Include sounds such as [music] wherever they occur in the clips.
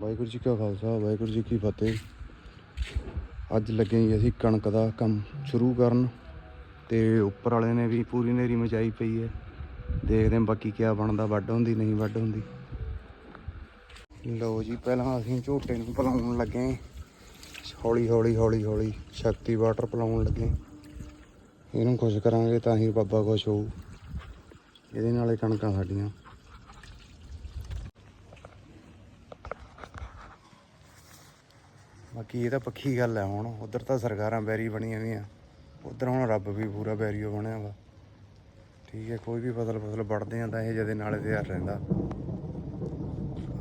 ਵਾਹਿਗੁਰੂ ਜੀ ਕਾ ਖਾਲਸਾ, ਵਾਹਿਗੁਰੂ ਜੀ ਕੀ ਫਤਿਹ। ਅੱਜ ਲੱਗੇ ਜੀ ਅਸੀਂ ਕਣਕ ਦਾ ਕੰਮ ਸ਼ੁਰੂ ਕਰਨ। ਤੇ ਉੱਪਰ ਵਾਲੇ ਨੇ ਵੀ ਪੂਰੀ ਨੇਰੀ ਮਚਾਈ ਪਈ ਹੈ। ਦੇਖਦੇ ਹਾਂ ਬਾਕੀ ਕੀ ਬਣਦਾ, ਵੱਢ ਹੁੰਦੀ, ਨਹੀਂ ਵੱਢ ਹੁੰਦੀ। ਲਓ ਜੀ, ਪਹਿਲਾਂ ਅਸੀਂ ਝੋਟੇ ਨੂੰ ਪਲਾਉਣ ਲੱਗੇ ਹੌਲੀ ਹੌਲੀ ਹੌਲੀ ਹੌਲੀ ਸ਼ਕਤੀ ਵਾਟਰ ਪਲਾਉਣ ਲੱਗੇ ਇਹਨੂੰ ਖੁਸ਼ ਕਰਾਂਗੇ ਤਾਂ ਹੀ ਬਾਬਾ ਖੁਸ਼ ਹੋਊ। ਇਹਦੇ ਨਾਲੇ ਕਣਕਾਂ ਸਾਡੀਆਂ। ਬਾਕੀ ਇਹ ਤਾਂ ਪੱਕੀ ਗੱਲ ਹੈ ਹੁਣ, ਉਧਰ ਤਾਂ ਸਰਕਾਰਾਂ ਬੈਰੀ ਬਣੀਆਂ ਵੀਆਂ ਉਧਰ ਹੁਣ ਰੱਬ ਵੀ ਪੂਰਾ ਬੈਰੀਓ ਬਣਿਆ ਵਾ। ਠੀਕ ਹੈ, ਕੋਈ ਵੀ ਫਸਲ ਫਸਲ ਵੜਦੇ ਆ ਤਾਂ ਇਹ ਜਦੇ ਨਾਲੇ ਤਿਆਰ ਰਹਿੰਦਾ।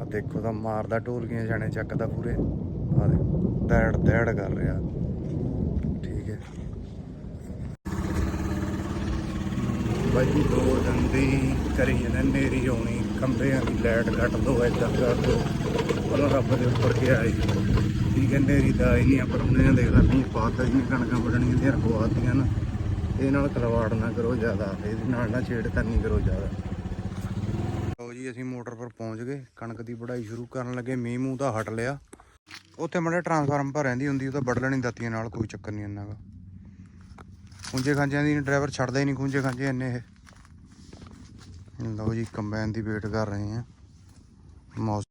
ਆ ਦੇਖੋ ਤਾਂ ਮਾਰਦਾ ਢੋਲਕੀਆਂ ਜਾਣੇ, ਚੱਕਦਾ ਪੂਰੇ। ਆ ਦੇ ਦੈੜ ਦੈੜ ਕਰ ਰਿਹਾ। ਠੀਕ ਹੈ। ਬਾਈ ਦੋ ਦੰਦੀ ਕਰੀ ਜਾਂਦੇ, ਨੇਰੀ ਆਉਣੀ, ਖੰਭਿਆਂ ਦੀ ਲਾਈਟ ਕੱਟ ਦੋ, ਏਦਾਂ ਕਰ ਦੋ। ਉਹਨਾਂ ਰੱਬ ਦੇ ਉੱਪਰ ਗਿਆ ਆਈ ਠੀਕ ਹੈ ਨੇਰੀ ਦਾ ਹੀ ਨਹੀਂ ਪਰ ਉਹਨੇ ਦੇਖ ਲਾ ਨਹੀਂ ਪਾਤਾ ਜੀ, ਕਣਕਾਂ ਵੱਢਣੀਆਂ ਤੇ ਰਖਵਾਤੀਆਂ ਨਾ। ਇਹ ਨਾਲ ਖਲਵਾੜ ਨਾ ਕਰੋ ਜ਼ਿਆਦਾ, ਇਹਦੇ ਨਾਲ ਨਾ ਛੇੜ ਕਰਨੀ ਕਰੋ ਜ਼ਿਆਦਾ। ਲਓ ਜੀ, ਅਸੀਂ ਮੋਟਰ ਪਰ ਪਹੁੰਚ ਗਏ, ਕਣਕ ਦੀ ਵਢਾਈ ਸ਼ੁਰੂ ਕਰਨ ਲੱਗੇ, ਮੀਂਹ ਮੂੰਹ ਦਾ ਹਟ ਲਿਆ। ਉੱਥੇ ਮੜੇ ਟਰਾਂਸਫਾਰਮ ਪਰ ਰਹਿੰਦੀ ਹੁੰਦੀ, ਉਹ ਤਾਂ ਵੱਢ ਲੈਣੀ ਦਾਤੀਆਂ ਨਾਲ, ਕੋਈ ਚੱਕਰ ਨਹੀਂ ਇੰਨਾ ਗਾ ਖੁੰਝੇ ਖਾਂਜਿਆਂ ਦੀ ਡਰਾਈਵਰ ਛੱਡਦਾ ਹੀ ਨਹੀਂ ਖੁੰਝੇ ਖਾਂਜੇ ਇੰਨੇ ਇਹ। ਲਓ ਜੀ, ਕੰਬਾਈਨ ਦੀ ਵੇਟ ਕਰ ਰਹੇ ਆ ਮੌਸ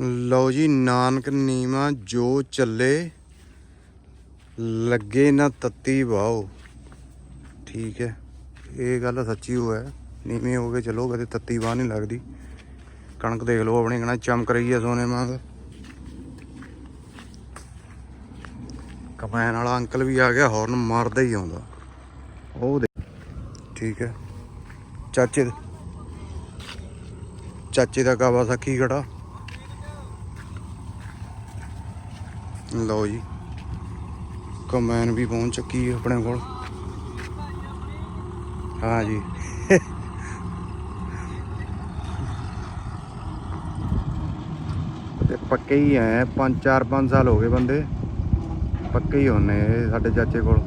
ਲਓ ਜੀ, ਨਾਨਕ ਨੀਮਾ ਜੋ ਚੱਲੇ, ਲੱਗੇ ਨਾ ਤੱਤੀ ਵਾਓ। ਠੀਕ ਹੈ, ਇਹ ਗੱਲ ਸੱਚੀ ਹੋ ਹੈ। ਨੀਵੇਂ ਹੋ ਕੇ ਚਲੋ, ਕਦੇ ਤੱਤੀ ਵਾਹ ਨਹੀਂ ਲੱਗਦੀ। ਕਣਕ ਦੇਖ ਲਓ, ਆਪਣੀ ਕਣਾ ਚਮਕ ਰਹੀ ਹੈ ਸੋਨੇ ਵਾਂਗ ਕਮੈਨ ਵਾਲਾ ਅੰਕਲ ਵੀ ਆ ਗਿਆ ਹੌਰਨ ਮਾਰਦਾ ਹੀ ਆਉਂਦਾ। ਉਹ ਦੇ ਠੀਕ ਹੈ। ਚਾਚੇ ਚਾਚੇ ਦਾ ਕਾਵਾ ਕਾਵਾਸਾਕੀ ਖੜਾ? ਲਓ ਜੀ। ਕਮੈਨ ਵੀ ਪਹੁੰਚ ਚੁੱਕੀ ਹੈ ਆਪਣੇ ਕੋਲ। ਹਾਂ ਜੀ। ਤੇ ਪੱਕੇ ਹੀ ਐ 5 4 5 ਸਾਲ ਹੋ ਗਏ ਬੰਦੇ। ਪੱਕੇ ਹੀ ਹੋਣੇ ਸਾਡੇ ਚਾਚੇ ਕੋਲ।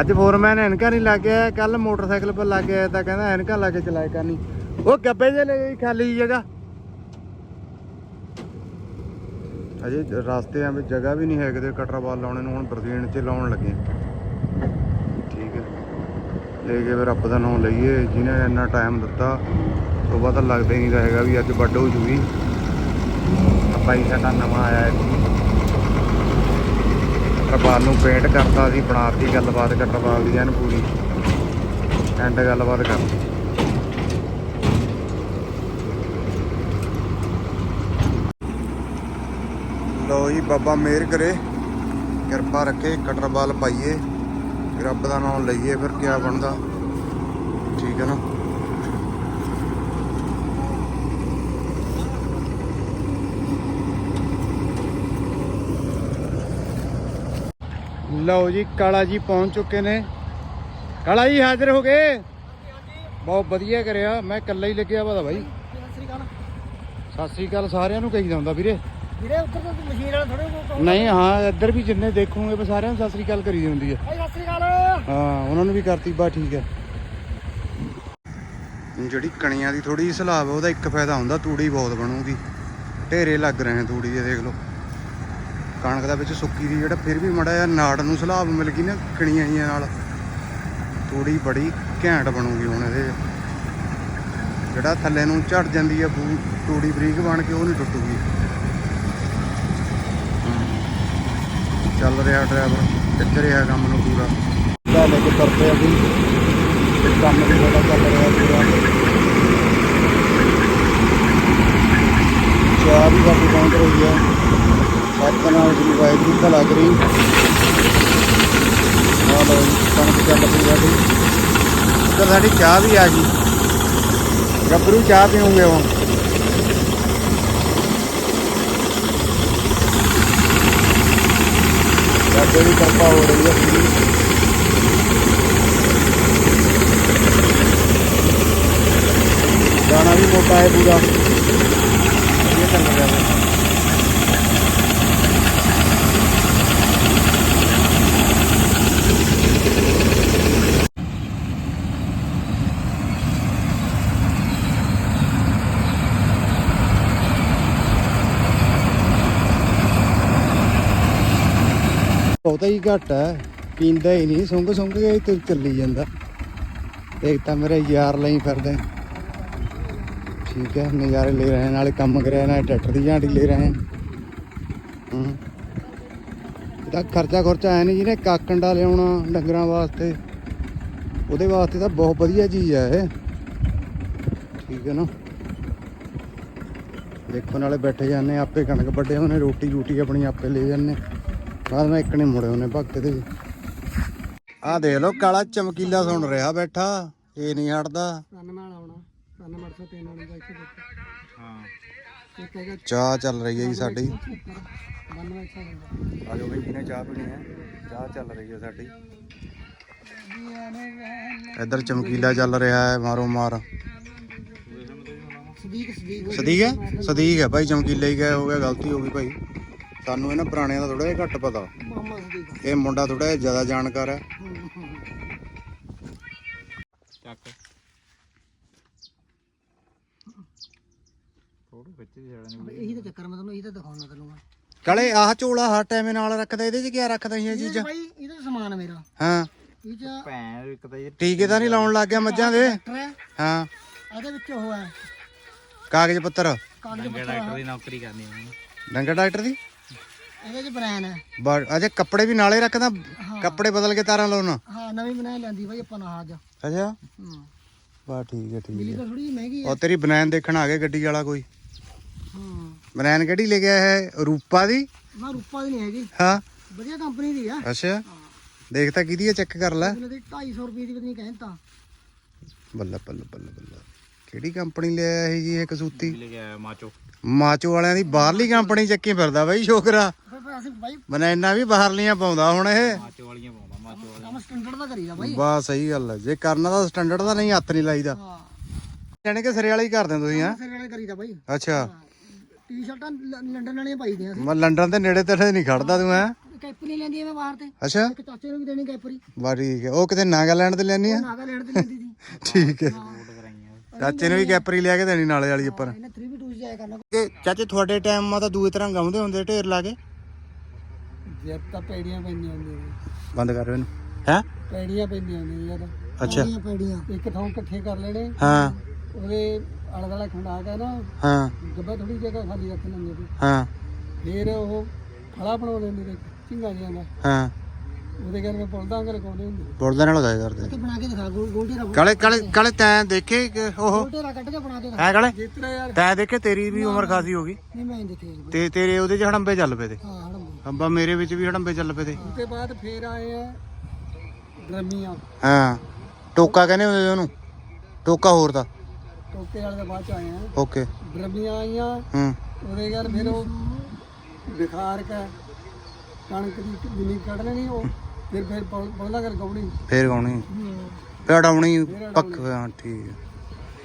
ਅੱਜ ਫੋਰਮੈਨ ਐਨਕਾਂ ਨਹੀਂ ਲੱਗਿਆ ਕੱਲ ਮੋਟਰਸਾਈਕਲ ਪਰ ਲੱਗ ਗਿਆ, ਤਾਂ ਕਹਿੰਦਾ ਐਨਕਾ ਲਾ ਕੇ ਚਲਾਇਆ ਕਰਨੀ। ਉਹ ਗੱਬੇ ਜੇ ਲੈ ਖਾਲੀ ਜਗ੍ਹਾ। ਅਜੇ ਰਸਤਿਆਂ ਵਿੱਚ ਜਗ੍ਹਾ ਵੀ ਨਹੀਂ ਹੈ ਕਿਤੇ ਕਟਰਾਵਾਲ ਲਾਉਣੇ ਨੂੰ ਹੁਣ ਬਰਦੀਨ 'ਚ ਲਾਉਣ ਲੱਗੇ। ਠੀਕ ਹੈ। ਲੈ ਕੇ ਫਿਰ ਰੱਬ ਦਾ ਨਾਮ ਲਈਏ ਜਿਹਨੇ ਇੰਨਾ ਟਾਈਮ ਦਿੱਤਾ ਤੋਂ ਬਾਅਦ ਲੱਗਦਾ ਹੀ ਨਹੀਂ ਤਾਂ ਹੈਗਾ ਵੀ ਅੱਜ ਵੱਡ ਹੋ ਜੂਗੀ। ਆਪਾਂ ਹੀ ਸਾਡਾ ਨਵਾਂ ਆਇਆ ਹੈ ਕਟਰਾਵਾਲ ਨੂੰ ਪੇਂਟ ਕਰਤਾ ਸੀ ਬਣਾਤੀ ਗੱਲਬਾਤ ਕਟਰਾਵਾਲ ਦੀ ਐਨ ਪੂਰੀ। ਐਂਡ ਗੱਲਬਾਤ ਕਰਤੀ ਲਓ ਜੀ ਬਾਬਾ ਮਿਹਰ ਕਰੇ। ਕਿਰਪਾ ਰੱਖੇ ਕਟਰਵਾਲ ਪਾਈਏ। ਰੱਬ ਦਾ ਨਾਮ ਲਈਏ ਫਿਰ ਕੀ ਬਣਦਾ? ਠੀਕ ਹੈ ਨਾ? ਲਓ ਜੀ ਕਾਲਾ ਜੀ ਪਹੁੰਚ ਚੁੱਕੇ ਨੇ। ਕਾਲਾ ਜੀ ਹਾਜ਼ਰ ਹੋ ਗਏ? ਬਹੁਤ ਵਧੀਆ ਕਰਿਆ। ਮੈਂ ਇਕੱਲਾ ਹੀ ਲੱਗਿਆ ਵਾ ਤਾਂ ਬਾਈ। ਸਤਿ ਸ੍ਰੀ ਅਕਾਲ। ਸਾਰਿਆਂ ਨੂੰ ਕਹੀ ਜਾਂਦਾ ਵੀਰੇ। ਵੀਰੇ ਉੱਧਰ ਤਾਂ ਮਸ਼ੀਨ ਵਾਲਾ ਥੋੜੇ ਕੋ ਨਹੀਂ ਹਾਂ ਇੱਧਰ ਵੀ ਜਿੰਨੇ ਦੇਖੋਗੇ ਵੀ ਸਾਰਿਆਂ ਨੂੰ ਸਤਿ ਸ੍ਰੀ ਅਕਾਲ ਕਰੀ ਦੀ ਹੁੰਦੀ ਹੈ ਭਾਈ ਸਤਿ ਸ੍ਰੀ ਅਕਾਲ। ਹਾਂ ਉਹਨਾਂ ਨੂੰ ਵੀ ਕਰਤੀ ਬਾ ਠੀਕ ਹੈ ਜਿਹੜੀ ਕਣੀਆਂ ਦੀ ਥੋੜੀ ਸਲਾਬ ਉਹਦਾ ਇੱਕ ਫਾਇਦਾ ਹੁੰਦਾ ਤੂੜੀ ਬਹੁਤ ਬਣੂਗੀ। ਢੇਰੇ ਲੱਗ ਰਹੇ ਨੇ ਤੂੜੀ ਦੇ ਦੇਖ ਲਓ। ਕਣਕ ਦਾ ਵਿੱਚ ਸੁੱਕੀ ਦੀ ਜਿਹੜਾ ਫਿਰ ਵੀ ਮੜਾ ਜਿਹਾ ਨਾੜ ਨੂੰ ਸਲਾਬ ਮਿਲ ਗਈ ਨਾ ਕਣੀਆਂ ਜੀਆਂ ਨਾਲ। ਤੂੜੀ ਬੜੀ ਘੈਂਟ ਬਣੂਗੀ ਹੁਣ ਇਹਦੇ। ਜਿਹੜਾ ਥੱਲੇ ਨੂੰ ਝੜ ਜਾਂਦੀ ਹੈ ਤੂੜੀ ਬਰੀਕ ਬਣ ਕੇ ਉਹ ਨਹੀਂ ਟੁੱਟੂਗੀ। ਚੱਲ ਰਿਹਾ ਡਰਾਈਵਰ ਕਿੱਥੇ ਰਿਹਾ ਕੰਮ ਨੂੰ ਪੂਰਾ। ਲੈ ਲੈ ਕੇ ਕਰਦੇ ਅਸੀਂ ਤੇ ਕੰਮ ਵੀ ਸਾਡਾ ਚੱਲ ਰਿਹਾ ਪੂਰਾ ਚਾਹ ਵੀ ਸਾਡੀ ਪਹੁੰਚ ਰਹੀ ਹੈ। ਸਤਨਾਮ ਜੀ ਵਾਹਿਗੁਰੂ ਦਾ ਲੱਗ ਰਹੀ ਆ ਲੋ ਕਣਕ ਚੱਲ ਪਈ ਸਾਡੀ ਤੇ ਸਾਡੀ ਚਾਹ ਵੀ ਆ ਗਈ। ਗੱਭਰੂ ਚਾਹ ਪੀਉਂਗੇ ਹੁਣ। ਸਾਡੇ ਵੀ ਕਿਰਪਾ ਹੋ ਰਹੀ ਹੈ। ਪੂਰੀ ਵੀ ਮੋਟਾ ਹੈ ਪੂਰਾ। ਇਹ ਚੱਲ ਰਿਹਾ ਹੈ। ਬਹੁਤਾ ਹੀ ਘੱਟ ਹੈ। ਪੀਂਦਾ ਹੀ ਨਹੀਂ, ਸੁੰਘ ਸੁੰਘ ਕੇ ਤੇ ਚੱਲੀ ਜਾਂਦਾ। ਦੇਖ ਤਾਂ ਮੇਰੇ ਯਾਰ ਲਈ ਫਿਰਦੇ। ਠੀਕ ਹੈ, ਨਜ਼ਾਰੇ ਲੈ ਰਹੇ, ਨਾਲੇ ਕੰਮ ਕਰਿਆ ਨਾਲੇ ਟਰੈਕਟਰ ਦੀ ਝਾਂਡੀ ਲੈ ਰਹੇ। ਹਾਂ। ਇਹਦਾ ਖਰਚਾ ਖਰਚਾ ਹੈ ਨਹੀਂ ਜਿਹਨੇ ਕਾਕੰਡਾ ਲਿਆਉਣਾ ਡੰਗਰਾਂ ਵਾਸਤੇ। ਉਹਦੇ ਵਾਸਤੇ ਤਾਂ ਬਹੁਤ ਵਧੀਆ ਚੀਜ਼ ਹੈ ਇਹ। ਠੀਕ ਹੈ ਨਾ। ਦੇਖੋ, ਨਾਲੇ ਬੈਠੇ ਜਾਂਦੇ ਆਪੇ ਕਣਕ ਵੱਡੇ ਹੋਣੇ, ਰੋਟੀ ਰੂਟੀ ਆਪਣੀ ਆਪੇ ਲੈ ਜਾਂਦੇ ਬਾਅਦ ਮੈਂ ਇੱਕ ਨੇ ਮੁੜੇ ਉਹਨੇ ਭਗਤ ਦੇ ਆਹ ਦੇਖ ਲਓ ਕਾਲਾ ਚਮਕੀਲਾ ਸੁਣ ਰਿਹਾ ਬੈਠਾ ਇਹ ਨਹੀਂ ਹਟਦਾ। ਕੰਨ ਨਾਲ ਆਉਣਾ ਕੰਨ ਮੜ ਸੇ ਤੇ ਨਾਲ ਜਾ ਕੇ ਹਾਂ। ਇੱਕ ਹੈਗਾ ਚਾਹ ਚੱਲ ਰਹੀ ਹੈ ਜੀ ਸਾਡੀ। ਜਿਹਨੇ ਚਾਹ ਪੀਣੀ ਹੈ? ਚਾਹ ਚੱਲ ਰਹੀ ਹੈ ਸਾਡੀ। ਇੱਧਰ ਚਮਕੀਲਾ ਚੱਲ ਰਿਹਾ ਹੈ ਮਾਰੋ ਮਾਰ। ਸਦੀਕ ਸਦੀਕ। ਸਦੀਕ ਹੈ? ਸਦੀਕ ਹੈ ਭਾਈ ਚਮਕੀਲਾ ਹੀ ਗਿਆ ਹੋ ਗਿਆ ਗਲਤੀ ਹੋ ਗਈ ਭਾਈ। ਸਾਨੂੰ ਇਹਨਾਂ ਪੁਰਾਣਿਆਂ ਦਾ ਥੋੜਾ ਜਿਹਾ ਘੱਟ ਪਤਾ। ਮਾਮਾ ਸਦੀਕ ਇਹ ਮੁੰਡਾ ਥੋੜਾ ਜਿਹਾ ਜ਼ਿਆਦਾ ਜਾਣਕਾਰ ਹੈ। ਚੱਕ। ਫੋਟੋ ਖਿੱਚ ਦੀ ਛੜਨ ਇਹੀ ਤਾਂ ਚੱਕਰ ਮੈਂ ਤੁਹਾਨੂੰ ਇਹੀ ਤਾਂ ਦਿਖਾਉਣਾ ਤੈਨੂੰ ਮੈਂ। ਕਲੇ ਆਹ ਝੋਲਾ ਹਰ ਟਾਈਮ ਨਾਲ ਰੱਖਦਾ ਇਹਦੇ 'ਚ ਕੀ ਰੱਖਦਾ ਇਹ ਇਹ ਚੀਜ਼ਾਂ? ਭਾਈ ਇਹਦਾ ਸਮਾਨ ਮੇਰਾ। ਹਾਂ। ਇਹ ਚ ਭੈਣ ਇੱਕ ਤਾਂ ਇਹ ਟੀਕੇ ਤਾਂ ਨਹੀਂ ਲਾਉਣ ਲੱਗ ਗਿਆ ਮੱਝਾਂ ਦੇ। ਟਰੈਕਟਰ ਹੈ। ਹਾਂ। ਇਹਦੇ ਵਿੱਚ ਉਹ ਹੈ। ਕਾਗਜ਼ ਪੱਤਰ। ਕਾਗਜ਼ ਡਾਕਟਰ ਦੀ ਨੌਕਰੀ ਕਰਨੀ ਉਹਨੇ ਡੰਗਰ ਡਾਕਟਰ ਦੀ? ਇਹਦੇ ਚ ਬ੍ਰੈਨ ਹੈ। ਬਾ- ਅਜੇ ਕੱਪੜੇ ਵੀ ਨਾਲੇ ਰੱਖਦਾ ਕੱਪੜੇ ਬਦਲ ਕੇ ਤਾਰਾਂ ਲਾਉਣਾ। ਹਾਂ ਨਵੀਂ ਬਣਾਈ ਲੈਂਦੀ ਭਾਈ ਆਪਾਂ ਨਾ ਅੱਜ। ਅੱਛਾ? ਹੂੰ। ਬਾ ਠੀਕ ਹੈ ਠੀਕ ਹੈ। ਤਾਂ ਥੋੜੀ ਮਹਿੰਗੀ ਹੈ। ਉਹ ਤੇਰੀ ਬਨੈਨ ਦੇਖਣ ਆ ਗਿਆ ਗੱਡੀ ਵਾਲਾ ਕੋਈ? ਹੂੰ। ਬਨੈਨ ਕਿਹੜੀ ਲੈ ਗਿਆ ਹੈ ਰੂਪਾ ਦੀ? ਨਾ ਰੂਪਾ ਦੀ ਨਹੀਂ ਹੈਗੀ। ਹਾਂ। ਵਧੀਆ ਕੰਪਨੀ ਦੀ ਆ। ਅੱਛਾ। ਦੇਖ ਤਾਂ ਕਿਹਦੀ ਹੈ ਚੈੱਕ ਕਰ ਲੈ। ਇਹਨੇ ਦੀ 250 ਰੁਪਏ ਦੀ ਬਦਨੀ ਕਹਿੰਦਾ ਬੱਲਾ ਬੱਲਾ ਬੱਲਾ ਬੱਲਾ। ਕਿਹੜੀ ਕੰਪਨੀ ਲਿਆ ਇਹ ਜੀ ਇਹ ਕਸੂਤੀ? ਲੈ ਕੇ ਆਇਆ ਮਾਚੋ। ਮਾਚੋ ਵਾਲਿਆਂ ਦੀ ਬਾਹਰਲੀ ਕੰਪਨੀ ਚੱਕੀ ਫਿਰਦਾ ਬਾਈ ਛੋਕਰਾ ਫਿਰ ਅਸੀਂ ਭਾਈ ਬਨੈਨਾਂ ਵੀ ਬਾਹਰਲੀਆਂ ਪਾਉਂਦਾ ਹੁਣ ਇਹ। ਮਾਚੋ ਵਾਲੀਆਂ ਪਾਉਂਦਾ ਮਾਚੋ ਵਾਲੀਆਂ ਕੰਮ ਸਟੈਂਡਰਡ ਦਾ ਕਰੀਦਾ ਭਾਈ ਬਾ ਸਹੀ ਗੱਲ ਹੈ ਜੇ ਕਰਨਾ ਤਾਂ ਸਟੈਂਡਰਡ ਦਾ ਨਹੀਂ ਹੱਥ ਨਹੀਂ ਲਾਈਦਾ। ਹਾਂ। ਜਾਣੇ ਕਿ ਸਿਰੇ ਵਾਲਾ ਹੀ ਕਰਦੇ ਹੋ ਤੁਸੀਂ ਹਾਂ? ਸਿਰ ਵਾਲੇ ਕਰੀਦਾ ਭਾਈ ਅੱਛਾ। ਟੀ-ਸ਼ਰਟਾਂ ਲ- ਲੰਡਨ ਵਾਲੀਆਂ ਪਾਈਦੀਆਂ ਸੀ। ਮੈਂ ਲੰਡਨ ਦੇ ਨੇੜੇ ਤੇੜੇ ਨਹੀਂ ਖੜਦਾ ਤੂੰ ਹੈ? ਕੈਪਰੀ ਲੈਂਦੀ ਮੈਂ ਬਾਹਰ ਤੇ। ਅੱਛਾ। ਇੱਕ ਚਾਚੇ ਨੂੰ ਵੀ ਦੇਣੀ ਕੈਪਰੀ। ਬਾ ਠੀਕ ਹੈ ਉਹ ਕਿਤੇ ਨਾਗਾਲੈਂਡ ਤੇ ਲੈਣੀ ਆ? ਨਾਗਾਲੈਂਡ ਤੇ ਲੈਂਦੀ ਸੀ। [laughs] ਠੀਕ ਹੈ। ਚਾਚੇ ਨੂੰ ਵੀ ਕੈਪਰੀ ਲਿਆ ਕੇ ਦੇਣੀ ਨਾਲੇ ਵਾਲੀ ਉੱਪਰ। ਇਹਨੇ 3v2 ਜਾਇਆ ਕਰਨਾ। ਕਿ ਚਾਚੇ ਤੁਹਾਡੇ ਟਾਈਮ ਮਾ ਤਾਂ ਦੂਏ ਤਰ੍ਹਾਂ ਗਾਉਂਦੇ ਹੁੰਦੇ ਢੇਰ ਲਾ ਕੇ। ਜੇ ਤਾਂ ਪੈੜੀਆਂ ਪੈਂਦੀਆਂ ਹੁੰਦੀਆਂ ਬੰਦ ਕਰ ਇਹਨੂੰ ਹੈ? ਪੈੜੀਆਂ ਪੈਂਦੀਆਂ ਹੁੰਦੀਆਂ ਯਾਰ। ਅੱਛਾ। ਪੈੜੀਆਂ। ਇੱਕ ਥਾਂ ਇਕੱਠੇ ਕਰ ਲੈਣੇ। ਹਾਂ। ਉਹਦੇ ਆਲੇ ਦੁਆਲੇ ਖੰਡਾ ਕੇ ਨਾ। ਹਾਂ। ਗੱਬਾ ਥੋੜੀ ਜਗ੍ਹਾ ਖਾਲੀ ਰੱਖ ਲੈਂਦੇ ਸੀ ਹਾਂ। ਫਿਰ ਉਹ ਫਲਾ ਬਣਾ ਲੈਂਦੇ ਨੇ ਝਿੰਗਾ ਜਿਹਾ ਦਾ ਹਾਂ। ਉਹਦੇ ਕਰਕੇ ਪੁਲਦਾਂ ਕੇ ਲਗਾਉਂਦੇ ਹੁੰਦੇ ਬੋਲਦੇ ਨਾਲ ਲਗਾਏ ਕਰਦੇ ਤੇ ਬਣਾ ਕੇ ਦਿਖਾ ਗੋਲ ਗੋਲ ਢੇਰਾ ਕਾਲੇ ਕਾਲੇ ਕਾਲੇ ਤੈਂ ਦੇਖੇ ਕਿ ਉਹ? ਗੋਲ ਢੇਰਾ ਕੱਢ ਕੇ ਬਣਾ ਕੇ ਦਿਖਾ। ਹੈ ਕਾਲੇ? ਜਿਤਨਾ ਯਾਰ। ਤੈਂ ਦੇਖੇ ਤੇਰੀ ਵੀ ਉਮਰ ਖਾਸੀ ਹੋ ਗਈ। ਨਹੀਂ ਮੈਂ ਦੇਖੇ। ਤੇ ਤੇਰੇ ਉਹਦੇ ਚ ਹੜੰਬੇ ਚੱਲ ਪਏ ਤੇ। ਹਾਂ। ਅੰਬਾ ਮੇਰੇ ਵਿੱਚ ਵੀ ਹੜੰਬੇ ਚੱਲ ਪਏ ਤੇ। ਉਹਦੇ ਬਾਅਦ ਫੇਰ ਆਏ ਆ ਡਰਮੀਆਂ ਹਾਂ ਟੋਕਾ ਕਹਿੰਦੇ ਹੁੰਦੇ ਉਹਨੂੰ ਟੋਕਾ ਹੋਰ ਦਾ। ਟੋਕੇ ਵਾਲੇ ਦੇ ਬਾਅਦ ਚ ਆਏ ਆ। ਓਕੇ। ਡਰਮੀਆਂ ਆਈਆਂ ਹੂੰ। ਉਹਦੇ ਘਰ ਫਿਰ ਉਹ ਵਿਖਾਰ ਕੇ ਕਣਕ ਦੀ ਜ਼ਮੀਨ ਕੱਢ ਲੈਣੀ ਉਹ ਫਿਰ ਫਿਰ ਬੋਲਦਾ ਕਰ ਗੌੜੀ ਫੇਰ ਗਾਉਣੀ। ਫੇਰ ਅਡਾਉਣੀ ਪੱਕ ਹਾਂ ਠੀਕ ਹੈ।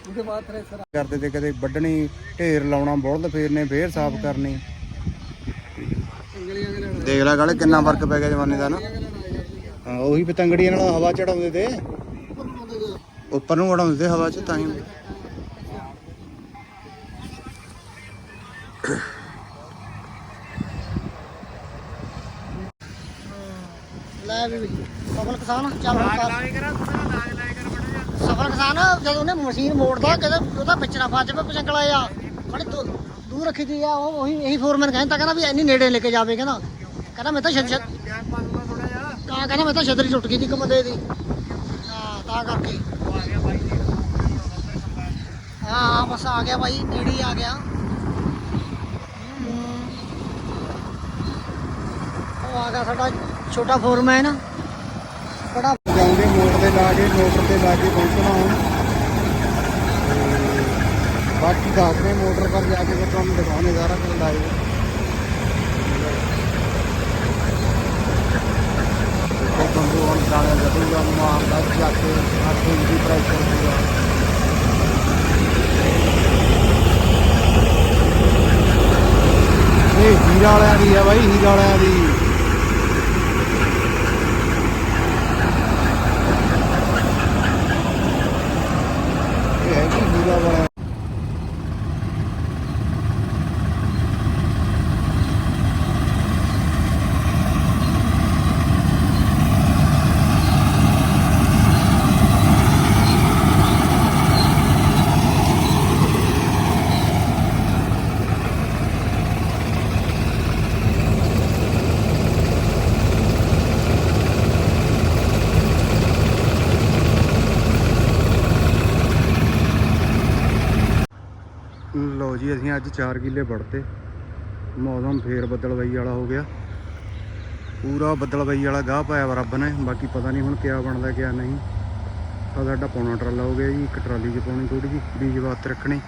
ਉਹਦੇ ਬਾਅਦ ਥ੍ਰੈਸ਼ਰ ਕਰਦੇ ਤੇ ਕਦੇ ਵੱਢਣੀ ਢੇਰ ਲਾਉਣਾ ਬੁਲਦ ਫੇਰਨੇ ਫੇਰ ਸਾਫ਼ ਕਰਨੀ। ਦੇਖ ਲੈ ਗਾਲੇ, ਕਿੰਨਾ ਫ਼ਰਕ ਪੈ ਗਿਆ ਜਮਾਨੇ ਦਾ ਨਾ। ਹਾਂ, ਉਹੀ ਪਤੰਗੜੀਆਂ ਨਾਲ ਹਵਾ ਚੜਾਉਂਦੇ ਤੇ। ਉੱਪਰ ਨੂੰ ਉਡਾਉਂਦੇ ਤੇ ਹਵਾ 'ਚ, ਤਾਂ ਹੀ। ਲੈ ਵੀ ਸਫਲ ਕਿਸਾਨ, ਚੱਲ ਹੁਣ ਕਰ ਸਫਲ ਕਿਸਾਨ, ਜਦੋਂ ਉਹਨੇ ਮਸ਼ੀਨ ਮੋੜਦਾ ਕਹਿੰਦਾ ਉਹਦਾ ਵਿੱਚ ਫਸ ਜਾਵੇ ਪਚੰਕਲਾ ਆ। ਬੜੀ ਦੂਰ ਰੱਖੀ ਦੀ ਆ, ਉਹ ਉਹੀ ਇਹੀ ਫੋਰਮੈਨ ਕਹਿੰਦਾ ਕਹਿੰਦਾ ਵੀ ਇੰਨੀ ਨੇੜੇ ਲੈ ਕੇ ਜਾਵੇ, ਕਹਿੰਦਾ। ਕਹਿੰਦਾ ਮੈਂ ਤਾਂ ਛੱਡ ਛੱਡ ਕਾ ਕਹਿੰਦਾ ਮੈਂ ਤਾਂ ਛਤਰੀ ਟੁੱਟ ਗਈ ਸੀ ਇੱਕ ਬੰਦੇ ਦੀ। ਹਾਂ, ਤਾਂ ਕਰਕੇ। ਹਾਂ ਹਾਂ, ਬਸ ਆ ਗਿਆ ਭਾਈ ਨੇੜੇ ਆ ਗਿਆ। ਉਹ ਆ ਗਿਆ ਸਾਡਾ ਛੋਟਾ ਫੋਰਮੈਨ। ਬੜਾ ਜਾਉਂਦੇ ਮੋਟਰ ਤੇ ਲਾ ਮੋਟਰ ਤੇ ਲਾ ਪਹੁੰਚਣਾ ਹੁਣ। ਬਾਕੀ ਦੱਸਦੇ ਮੋਟਰ ਪਰ ਜਾ ਕੇ ਫਿਰ ਤੁਹਾਨੂੰ ਦਿਖਾਉਣੇ ਸਾਰਾ ਕੁਝ ਲਾਈਵ ਉਹ ਬੰਦੂ ਹੁਣ ਦਾਣੇ ਜਦੋਂ ਮਾਰਦਾ ਜਾ ਕੇ ਆਟੇ ਦੀ ਪ੍ਰੈਸ਼ਰ ਪੂਰਾ ਇਹ ਹੀਰਾ ਵਾਲਿਆਂ ਦੀ ਹੈ ਬਾਈ ਹੀਰਾ ਵਾਲਿਆਂ ਦੀ ਇਹ ਹੈ ਕਿ ਹੀਰਾ ਵਾਲਿਆਂ ਜੀ ਅਸੀਂ ਅੱਜ 4 ਕਿੱਲੇ ਵੜਤੇ। ਮੌਸਮ ਫੇਰ ਬੱਦਲਬਾਈ ਵਾਲਾ ਹੋ ਗਿਆ। ਪੂਰਾ ਬੱਦਲਬਾਈ ਵਾਲਾ ਗਾਹ ਪਾਇਆ ਵਾ ਰੱਬ ਨੇ, ਬਾਕੀ ਪਤਾ ਨਹੀਂ ਹੁਣ ਕਿਆ ਬਣਦਾ, ਕਿਆ ਨਹੀਂ। ਆ ਸਾਡਾ ਪੌਣਾ ਟਰਾਲਾ ਹੋ ਗਿਆ ਜੀ, ਇੱਕ ਟਰਾਲੀ 'ਚ ਪਾਉਣੀ ਥੋੜੀ ਜੀ ਬੀਜ ਵਾਸਤੇ ਰੱਖਣੀ।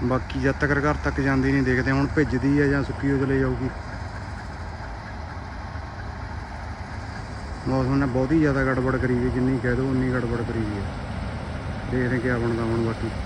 ਬਾਕੀ ਜਦ ਤੱਕ ਘਰ ਤੱਕ ਜਾਂਦੀ ਨਹੀਂ, ਦੇਖਦੇ ਹੁਣ ਭਿੱਜਦੀ ਹੈ ਜਾਂ ਸੁੱਕੀ ਹੋ ਚਲੇ ਜਾਊਗੀ। ਮੌਸਮ ਨੇ ਬਹੁਤ ਹੀ ਜ਼ਿਆਦਾ ਗੜਬੜ ਕਰੀ ਵੀ ਜਿੰਨੀ ਕਹਿ ਦੋ, ਉਨੀ ਗੜਬੜ ਕਰੀ ਵੀ ਹੈ। ਦੇਖਦੇ ਕਿਆ ਬਣਦਾ ਹੁਣ ਬਾਕੀ।